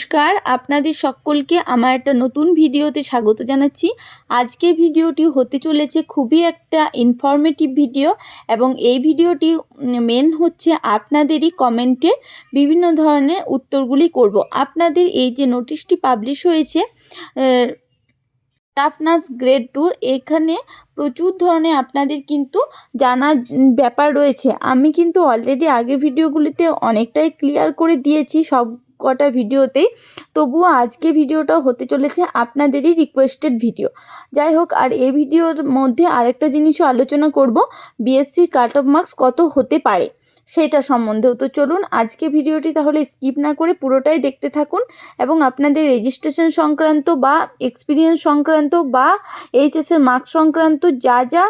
নমস্কার, আপনাদের সকলকে আমার একটা নতুন ভিডিওতে স্বাগত জানাচ্ছি। আজকে ভিডিওটি হতে চলেছে খুবই একটা ইনফরমেটিভ ভিডিও এবং এই ভিডিওটি মেন হচ্ছে আপনাদেরই কমেন্টের বিভিন্ন ধরনের উত্তরগুলি করব। আপনাদের এই যে নোটিশটি পাবলিশ হয়েছে স্টাফ নার্স গ্রেড টু এখানে প্রচুর ধরনের আপনাদের কিন্তু জানার ব্যাপার রয়েছে। আমি কিন্তু অলরেডি আগের ভিডিওগুলিতে অনেকটাই ক্লিয়ার করে দিয়েছি, সব কটা ভিডিওতেই। তবুও আজকে ভিডিওটা হতে চলেছে আপনাদেরই রিকোয়েস্টেড ভিডিও যাই হোক, আর এই ভিডিওর মধ্যে আরেকটা জিনিসও আলোচনা করব বিএসসির কাট অফ মার্কস কত হতে পারে, সেটা সম্বন্ধেও। তো চলুন, আজকে ভিডিওটি তাহলে স্কিপ না করে পুরোটাই দেখতে থাকুন এবং আপনাদের রেজিস্ট্রেশন সংক্রান্ত বা এক্সপিরিয়েন্স সংক্রান্ত বা এইচএসের মার্ক সংক্রান্ত যা যা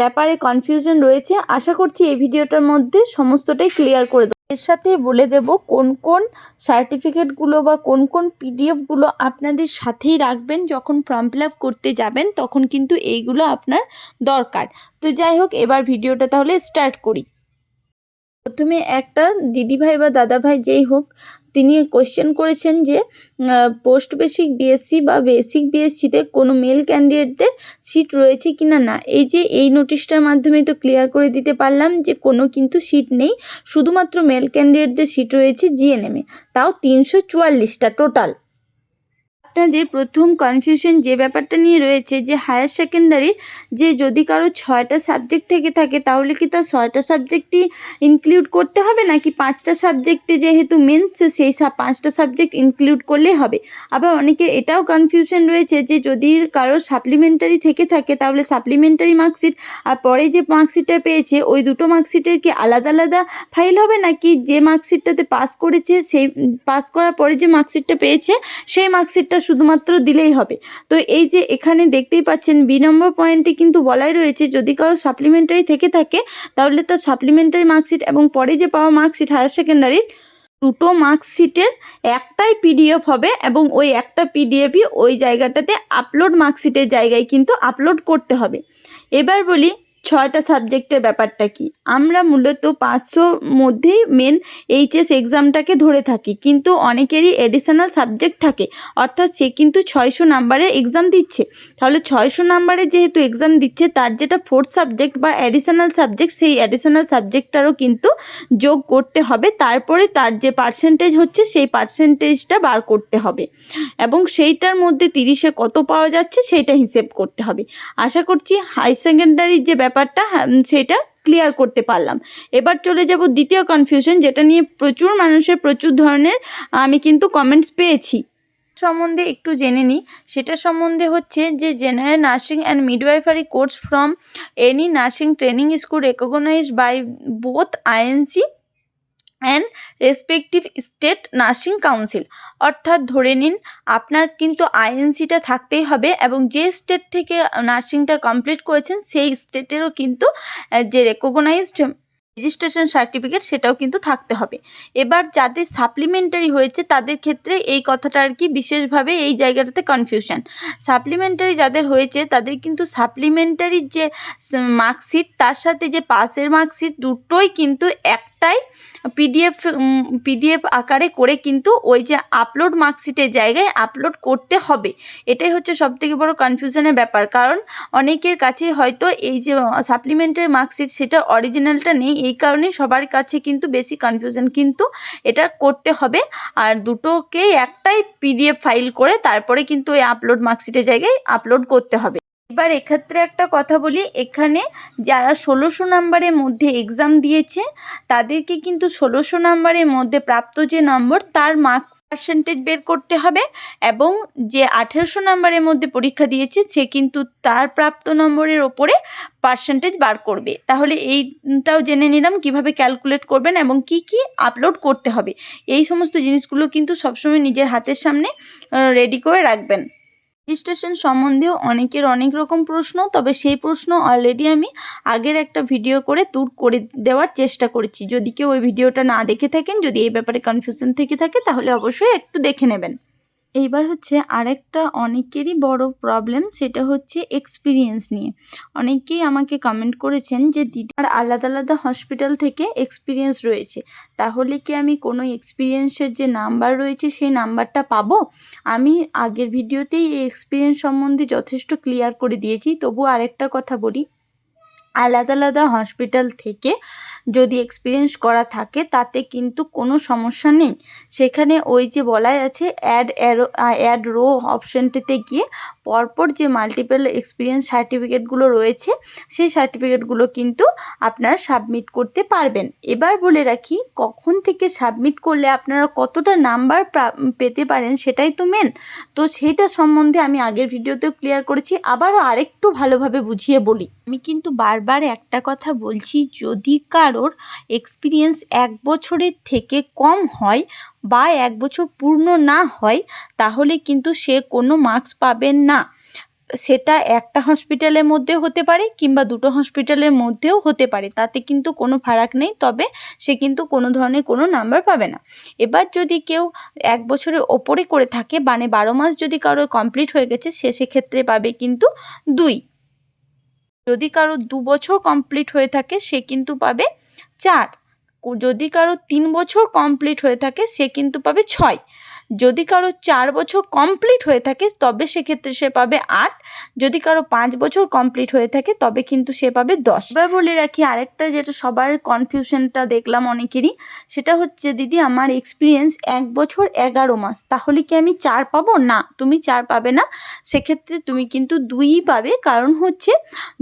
ব্যাপারে কনফিউশন রয়েছে, আশা করছি এই ভিডিওটার মধ্যে সমস্তটাই ক্লিয়ার করে এর সাথে বলে দেব কোন কোন সার্টিফিকেটগুলো বা কোন কোন পিডিএফগুলো আপনাদের সাথেই রাখবেন। যখন ফর্ম ফিল করতে যাবেন, তখন কিন্তু এইগুলো আপনার দরকার। তো যাই হোক, এবার ভিডিওটা তাহলে স্টার্ট করি। প্রথমে একটা দিদিভাই বা দাদাভাই যেই হোক তিনি কোশ্চেন করেছেন যে পোস্ট বেসিক বিএসসি বা বেসিক বিএসসিতে কোনো মেল ক্যান্ডিডেটদের সিট রয়েছে কি না। না এই যে, এই নোটিশটার মাধ্যমে তো ক্লিয়ার করে দিতে পারলাম যে, কোনো কিন্তু সিট নেই। শুধুমাত্র মেল ক্যান্ডিডেটদের সিট রয়েছে জিএনএমে তাও তিনশো চুয়াল্লিশটা টোটাল আপনাদের প্রথম কনফিউশন যে ব্যাপারটা নিয়ে রয়েছে, যে হায়ার সেকেন্ডারির যে যদি কারও ছয়টা সাবজেক্ট থেকে থাকে, তাহলে কি তার ছয়টা সাবজেক্টই ইনক্লুড করতে হবে? নাকি পাঁচটা সাবজেক্টে যেহেতু মেন্স সেই পাঁচটা সাবজেক্ট ইনক্লুড করলেই হবে? আবার অনেকের এটাও কনফিউশন রয়েছে যে যদি কারও সাপ্লিমেন্টারি থেকে থাকে, তাহলে সাপ্লিমেন্টারি মার্কশিট আর পরে যে মার্কশিটটা পেয়েছে, ওই দুটো মার্কশিটের কি আলাদা আলাদা ফাইল হবে? নাকি যে মার্কশিটটাতে পাস করেছে, সেই পাস করার পরে যে মার্কশিটটা পেয়েছে, সেই মার্কশিটটা শুধুমাত্র দিলেই হবে। তো এই যে এখানে দেখতেই পাচ্ছেন বি নম্বর পয়েন্টে কিন্তু বলাই রয়েছে, যদি কারও সাপ্লিমেন্টারি থেকে থাকে, তাহলে তার সাপ্লিমেন্টারি মার্কশিট এবং পরে যে পাওয়া মার্কশিট হায়ার সেকেন্ডারির দুটো মার্কশিটের একটাই পিডিএফ হবে এবং ওই একটা পিডিএফই ওই জায়গাটাতে আপলোড মার্কশিটের জায়গায় কিন্তু আপলোড করতে হবে। এবার বলি ছয়টা সাবজেক্টের ব্যাপারটা কি? আমরা মূলত পাঁচশোর মধ্যেই মেন এইচএস এক্সামটাকে ধরে থাকি, কিন্তু অনেকেরই এডিশনাল সাবজেক্ট থাকে। অর্থাৎ সে কিন্তু ছয়শো নাম্বারের এক্সাম দিচ্ছে। তাহলে ছয়শো নাম্বারে যেহেতু এক্সাম দিচ্ছে, তার যেটা ফোর্থ সাবজেক্ট বা অ্যাডিশনাল সাবজেক্ট সেই অ্যাডিশনাল সাবজেক্টটারও কিন্তু যোগ করতে হবে। তারপরে তার যে পার্সেন্টেজ হচ্ছে, সেই পার্সেন্টেজটা বার করতে হবে। এবং সেইটার মধ্যে তিরিশে কত পাওয়া যাচ্ছে, সেইটা হিসেব করতে হবে। আশা করছি হাই সেকেন্ডারির যে ব্যাপারটা সেটা ক্লিয়ার করতে পারলাম। এবার চলে যাব দ্বিতীয় কনফিউশন যেটা নিয়ে প্রচুর মানুষের প্রচুর ধরনের, আমি কিন্তু কমেন্টস পেয়েছি। সম্বন্ধে একটু জেনে নিই। সেটা সম্বন্ধে হচ্ছে যে general nursing and midwifery course from any nursing training school recognised by both INC and respective state nursing council অর্থাৎ ধরে নিন, আপনার কিন্তু আইএনসিটা থাকতেই হবে এবং যে স্টেট থেকে নার্সিংটা কমপ্লিট করেছেন, সেই স্টেটেরও কিন্তু যে রেকগনাইজড রেজিস্ট্রেশন সার্টিফিকেট সেটাও কিন্তু থাকতে হবে। এবার যাদের সাপ্লিমেন্টারি হয়েছে, তাদের ক্ষেত্রে এই কথাটা আর কি বিশেষভাবে এই জায়গাটাতে কনফিউশন সাপ্লিমেন্টারি যাদের হয়েছে, তাদের কিন্তু সাপ্লিমেন্টারির যে মার্কশিট তার সাথে যে পাসের মার্কশিট দুটোই কিন্তু একটাই পিডিএফ পিডিএফ আকারে করে কিন্তু ওই যে আপলোড মার্কশিটের জায়গায় আপলোড করতে হবে। এটাই হচ্ছে সবথেকে বড় কনফিউশনের ব্যাপার। কারণ অনেকের কাছে হয়তো এই যে সাপ্লিমেন্টারি মার্কশিট সেটা অরিজিনালটা নেই, এই কারণেই সবার কাছে কিন্তু বেশি কনফিউশন কিন্তু এটা করতে হবে। আর দুটোকেই একটাই পিডিএফ ফাইল করে তারপরে কিন্তু ওই আপলোড মার্কশিটের জায়গায় আপলোড করতে হবে। এবার এক্ষেত্রে একটা কথা বলি, এখানে যারা ষোলোশো নাম্বারের মধ্যে এক্সাম দিয়েছে, তাদেরকে কিন্তু ষোলোশো নাম্বারের মধ্যে প্রাপ্ত যে নম্বর তার মার্কস পার্সেন্টেজ বের করতে হবে এবং যে আঠেরোশো নাম্বারের মধ্যে পরীক্ষা দিয়েছে, সে কিন্তু তার প্রাপ্ত নম্বরের ওপরে পার্সেন্টেজ বার করবে। তাহলে এইটাও জেনে নিলাম কীভাবে ক্যালকুলেট করবেন এবং কি কি আপলোড করতে হবে। এই সমস্ত জিনিসগুলো কিন্তু সবসময় নিজের হাতের সামনে রেডি করে রাখবেন। রেজিস্ট্রেশন সম্বন্ধেও অনেকের অনেক রকম প্রশ্ন, তবে সেই প্রশ্ন অলরেডি আমি আগের একটা ভিডিও করে দূর করে দেওয়ার চেষ্টা করেছি। যদি কেউ ওই ভিডিওটা না দেখে থাকেন, যদি এই ব্যাপারে কনফিউশন থেকে থাকে, তাহলে অবশ্যই একটু দেখে নেবেন। এইবার হচ্ছে আরেকটা অনেকেরই বড় প্রবলেম সেটা হচ্ছে এক্সপিরিয়েন্স নিয়ে। অনেকেই আমাকে কমেন্ট করেছেন যে, দিদি, আর আলাদা আলাদা হসপিটাল থেকে এক্সপিরিয়েন্স রয়েছে। তাহলে কি আমি কোনো এক্সপিরিয়েন্সের যে নাম্বার রয়েছে, সেই নাম্বারটা পাবো? আমি আগের ভিডিওতেই এই এক্সপিরিয়েন্স সম্বন্ধে যথেষ্ট ক্লিয়ার করে দিয়েছি। তবু আরেকটা কথা বলি। আলাদা আলাদা হসপিটাল থেকে যদি এক্সপিরিয়েন্স করা থাকে, তাতে কিন্তু কোনো সমস্যা নেই। সেখানে ওই যে বলাই আছে অ্যাড অ্যারো অ্যাড রো অপশানটিতে গিয়ে পরপর যে মাল্টিপল এক্সপিরিয়েন্স সার্টিফিকেটগুলো রয়েছে, সেই সার্টিফিকেটগুলো কিন্তু আপনারা সাবমিট করতে পারবেন। এবার বলে রাখি, কখন থেকে সাবমিট করলে আপনারা কতটা নাম্বার পেতে পারেন সেটাই তো মেন তো সেইটা সম্বন্ধে আমি আগের ভিডিওতেও ক্লিয়ার করেছি। আবারও আরেকটু ভালোভাবে বুঝিয়ে বলি। আমি কিন্তু বারবার একটা কথা বলছি, যদি কারোর এক্সপিরিয়েন্স এক বছরের থেকে কম হয় বা এক বছর পূর্ণ না হয়, তাহলে কিন্তু সে কোনো মার্কস পাবেন না। সেটা একটা হসপিটালের মধ্যে হতে পারে কিংবা দুটো হসপিটালের মধ্যেও হতে পারে, তাতে কিন্তু কোনো ফারাক নেই, তবে সে কিন্তু কোনো ধরনের কোনো নাম্বার পাবে না। এবার যদি কেউ এক বছরের ওপরে করে থাকে মানে বারো মাস যদি কারও কমপ্লিট হয়ে গেছে, সে সেক্ষেত্রে পাবে কিন্তু দুই। যদি কারও দু বছর কমপ্লিট হয়ে থাকে, সে কিন্তু পাবে চার। যদি কারও তিন বছর কমপ্লিট হয়ে থাকে, সে কিন্তু পাবে ছয়। যদি কারও চার বছর কমপ্লিট হয়ে থাকে, তবে সেক্ষেত্রে সে পাবে আট। যদি কারও পাঁচ বছর কমপ্লিট হয়ে থাকে, তবে কিন্তু সে পাবে দশ। এবার বলে রাখি, আরেকটা যেটা সবার কনফিউশনটা দেখলাম অনেকেরই, সেটা হচ্ছে, দিদি, আমার এক্সপিরিয়েন্স এক বছর এগারো মাস। তাহলে কি আমি চার পাবো? না, তুমি চার পাবে না। সেক্ষেত্রে তুমি কিন্তু দুইই পাবে। কারণ হচ্ছে,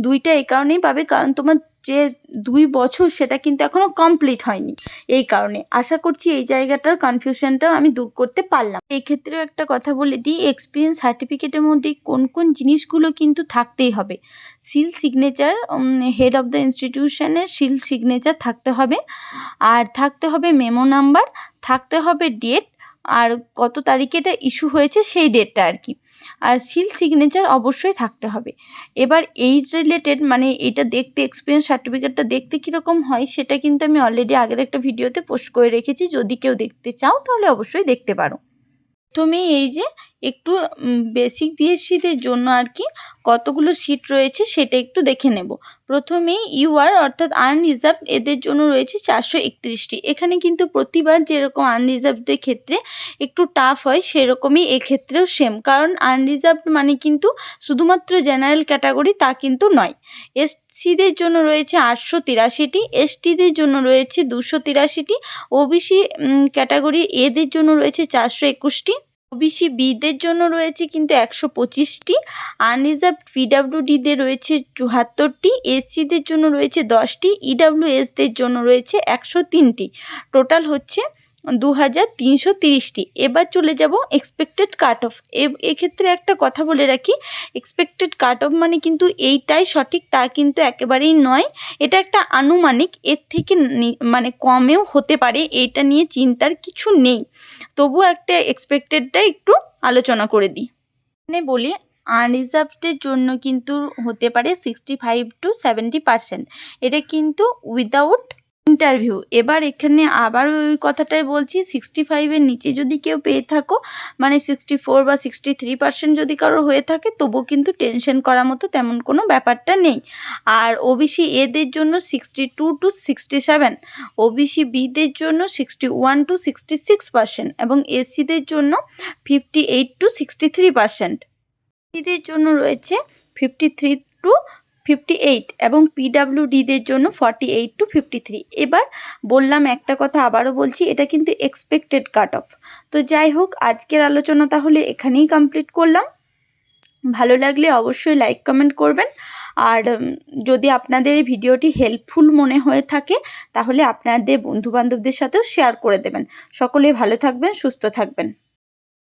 দুইটা এই কারণেই পাবে। কারণ তোমার যে দুই বছর সেটা কিন্তু এখনও কমপ্লিট হয়নি এই কারণে। আশা করছি এই জায়গাটার কনফিউশনটাও আমি দূর করতে পারলাম। এই ক্ষেত্রেও একটা কথা বলে দিই এক্সপিরিয়েন্স সার্টিফিকেটের মধ্যে কোন কোন জিনিসগুলো কিন্তু থাকতেই হবে। Seal signature head of the ইনস্টিটিউশনের seal signature থাকতে হবে। আর থাকতে হবে মেমো নাম্বার থাকতে হবে ডেট আর কত তারিখে এটা ইস্যু হয়েছে সেই ডেটটা আর কি আর সিল সিগনেচার অবশ্যই থাকতে হবে। এবার এই রিলেটেড মানে এটা দেখতে এক্সপিরিয়েন্স সার্টিফিকেটটা দেখতে কীরকম হয় সেটা কিন্তু আমি অলরেডি আগের একটা ভিডিওতে পোস্ট করে রেখেছি। যদি কেউ দেখতে চাও তাহলে অবশ্যই দেখতে পারো। তুমি এই যে একটু বেসিক বিএসসিদের জন্য আর কি কতগুলো সিট রয়েছে সেটা একটু দেখে নেব। প্রথমেই ইউআর অর্থাৎ আনরিজার্ভ এদের জন্য রয়েছে চারশো একত্রিশটি। এখানে কিন্তু প্রতিবার যেরকম আনরিজার্ভদের ক্ষেত্রে একটু টাফ হয়, সেরকমই এক্ষেত্রেও সেম কারণ আনরিজার্ভ মানে কিন্তু শুধুমাত্র জেনারেল ক্যাটাগরি তা কিন্তু নয়। এসসিদের জন্য রয়েছে আটশো তিরাশিটি এসটিদের জন্য রয়েছে দুশো তিরাশিটি ওবিসি ক্যাটাগরি এদের জন্য রয়েছে চারশো একুশটি। ওবিসি বিদের জন্য রয়েছে কিন্তু একশো পঁচিশটি, আনরিজার্ভ পিডাব্লিউডিদের রয়েছে চুহাত্তরটি এসসিদের জন্য রয়েছে দশটি ইডাব্লিউএসদের জন্য রয়েছে একশো তিনটি। টোটাল হচ্ছে দু হাজার তিনশো তিরিশটি। এবার চলে যাব এক্সপেক্টেড কাট অফ এক্ষেত্রে একটা কথা বলে রাখি এক্সপেক্টেড কাট অফ মানে কিন্তু এইটাই সঠিক, তা কিন্তু একেবারেই নয়। এটা একটা আনুমানিক, এর থেকে মানে কমেও হতে পারে, এইটা নিয়ে চিন্তার কিছু নেই। তবু একটা এক্সপেক্টেডটা একটু আলোচনা করে দিই। মানে বলি আনরিজার্ভদের জন্য কিন্তু হতে পারে sixty five to seventy percent এটা কিন্তু উইদাউট ইন্টারভিউ এবার এখানে আবার ওই কথাটাই বলছি সিক্সটি ফাইভের নিচে যদি কেউ পেয়ে থাকো মানে সিক্সটি ফোর বা সিক্সটি থ্রি পার্সেন্ট যদি কারোর হয়ে থাকে তবু কিন্তু টেনশন করার মতো তেমন কোনো ব্যাপারটা নেই। আর ওবিসি এদের জন্য sixty two to sixty seven OBC বিদের জন্য sixty one to sixty six percent এবং এসসিদের জন্য fifty eight to sixty three percent এসিদের জন্য রয়েছে fifty three to fifty eight এবং পিডাব্লিউডিদের জন্য forty eight to fifty three এবার বললাম একটা কথা আবারও বলছি, এটা কিন্তু এক্সপেক্টেড কাট অফ তো যাই হোক, আজকের আলোচনা তাহলে এখানেই কমপ্লিট করলাম। ভালো লাগলে অবশ্যই লাইক কমেন্ট করবেন। আর যদি আপনাদের এই ভিডিওটি হেল্পফুল মনে হয়ে থাকে, তাহলে আপনাদের বন্ধুবান্ধবদের সাথেও শেয়ার করে দেবেন। সকলে ভালো থাকবেন, সুস্থ থাকবেন।